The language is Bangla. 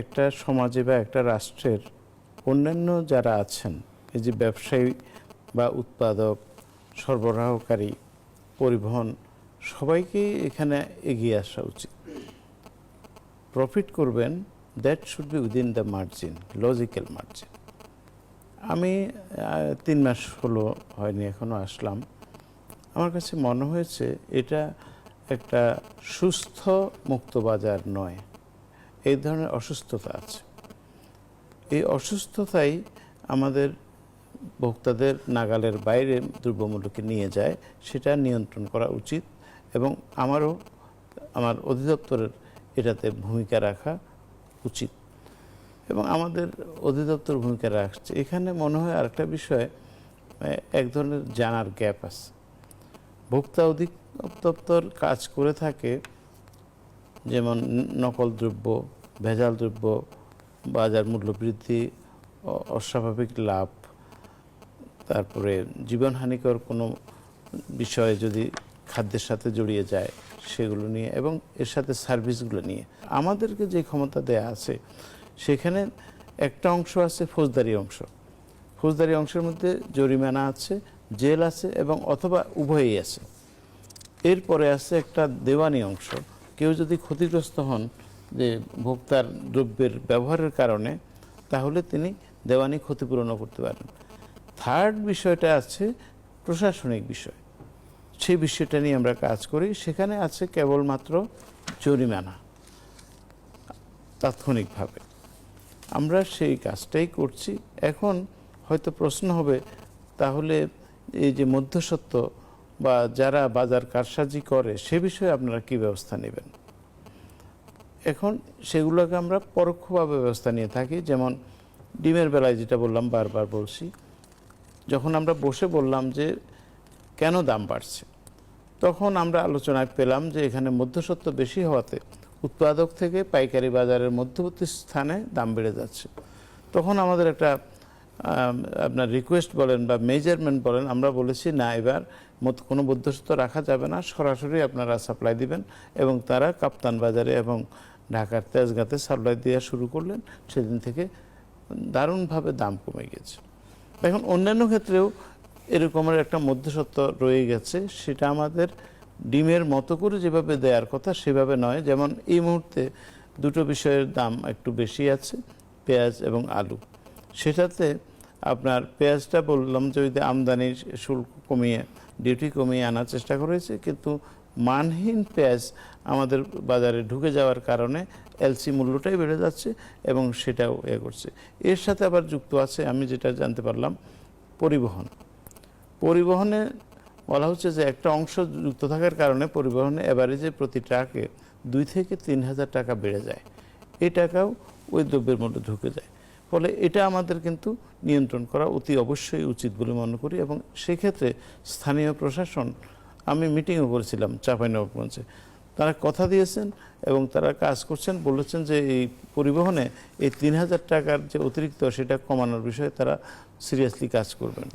একটা সমাজে বা একটা রাষ্ট্রের অন্যান্য যারা আছেন, এই যে ব্যবসায়ী বা উৎপাদক, সরবরাহকারী, পরিবহন সবাইকেই এখানে এগিয়ে আসা উচিত। প্রফিট করবেন that should be within the margin logical margin আমি তিন মাস হলো হয়নি এখনও আসলাম। আমার কাছে মনে হয়েছে, এটা একটা সুস্থ মুক্ত বাজার নয়। এই ধরনের অসুস্থতা আছে। এই অসুস্থতাই আমাদের ভোক্তাদের নাগালের বাইরে দ্রব্যমূল্যকে নিয়ে যায়, সেটা নিয়ন্ত্রণ করা উচিত এবং আমারও, আমার অধিদপ্তরের এটাতে ভূমিকা রাখা উচিত। এবং আমাদের অধিদপ্তর ভূমিকা রাখছে। এখানে মনে হয় আরেকটা বিষয় এক ধরনের জানার গ্যাপ আছে। ভোক্তা অধিদপ্তর কাজ করে থাকে, যেমন নকল দ্রব্য ভেজাল দ্রব্য, বাজার মূল্য বৃদ্ধি অস্বাভাবিক লাভ, তারপরে জীবনহানিকর কোনো বিষয়ে যদি খাদ্যের সাথে জড়িয়ে যায় সেগুলো নিয়ে এবং এর সাথে সার্ভিসগুলো নিয়ে। আমাদেরকে যে ক্ষমতা দেয়া আছে, সেখানে একটা অংশ আছে ফৌজদারি অংশ। ফৌজদারি অংশের মধ্যে জরিমানা আছে, জেল আছে এবং অথবা উভয়ই আছে। এরপরে আছে একটা দেওয়ানি অংশ। কেউ যদি ক্ষতিগ্রস্ত হন যে ভোক্তার দ্রব্যের ব্যবহারের কারণে, তাহলে তিনি দেওয়ানি ক্ষতিপূরণও করতে পারেন থার্ড বিষয়টা আছে প্রশাসনিক বিষয়। সেই বিষয়টা নিয়ে আমরা কাজ করি। সেখানে আছে কেবলমাত্র জরিমানা, তাৎক্ষণিকভাবে। আমরা সেই কাজটাই করছি। এখন হয়তো প্রশ্ন হবে, তাহলে এই যে মধ্যসত্ত্ব বা যারা বাজার কারসাজি করে, সে বিষয়ে আপনারা কি ব্যবস্থা নেবেন? এখন সেগুলোকে আমরা পরোক্ষভাবে ব্যবস্থা নিয়ে থাকি। যেমন ডিমের বেলায় যেটা বললাম বারবার বলছি, যখন আমরা বসে বললাম যে কেন দাম বাড়ছে, তখন আমরা আলোচনায় পেলাম যে এখানে মধ্যসত্ত্ব বেশি হওয়াতে উৎপাদক থেকে পাইকারি বাজারের মধ্যবর্তী স্থানে দাম বেড়ে যাচ্ছে। তখন আমাদের একটা আপনার রিকোয়েস্ট বলেন বা মেজারমেন্ট বলেন, আমরা বলেছি, না, এবার মত- কোনো মধ্যসত্ত্ব রাখা যাবে না, সরাসরি আপনারা সাপ্লাই দিবেন এবং তারা কাপ্তান বাজারে এবং ঢাকার তেজগাঁতে সাপ্লাই দেওয়া শুরু করলেন, সেদিন থেকে দারুণভাবে দাম কমে গেছে। এখন অন্যান্য ক্ষেত্রেও এরকমের একটা মধ্যসত্ত্ব রয়ে গেছে, সেটা আমাদের ডিমের মতো করে যেভাবে দেওয়ার কথা সেভাবে নয়। যেমন এই মুহূর্তে দুটো বিষয়ের দাম একটু বেশি আছে, পেঁয়াজ এবং আলু। সেটাতে আপনার পেঁয়াজটা বললাম যে ওই আমদানির শুল্ক কমিয়ে ডিউটি কমিয়ে আনার চেষ্টা করেছে কিন্তু মানহীন পেঁয়াজ আমাদের বাজারে ঢুকে যাওয়ার কারণে এলসি মূল্যটাই বেড়ে যাচ্ছে এবং সেটাও এ করছে। এর সাথে আবার যুক্ত আছে, আমি যেটা জানতে পারলাম, পরিবহন। পরিবহনে বলা হচ্ছে যে একটা অংশ যুক্ত থাকার কারণে পরিবহনে এভারেজে প্রতি ট্রাকে দুই থেকে তিন হাজার টাকা বেড়ে যায়। এই টাকাও ওই দ্রব্যের মধ্যে ঢুকে যায়। ফলে এটা আমাদের কিন্তু নিয়ন্ত্রণ করা অতি অবশ্যই উচিত বলে মনে করি এবং সেক্ষেত্রে স্থানীয় প্রশাসন আমি মিটিংও করেছিলাম চাঁপাইনবাবগঞ্জে। তারা কথা দিয়েছেন এবং তারা কাজ করছেন, বলেছেন যে এই পরিবহনে এই তিন হাজার টাকার যে অতিরিক্ত সেটা কমানোর বিষয়ে তারা সিরিয়াসলি কাজ করবেন।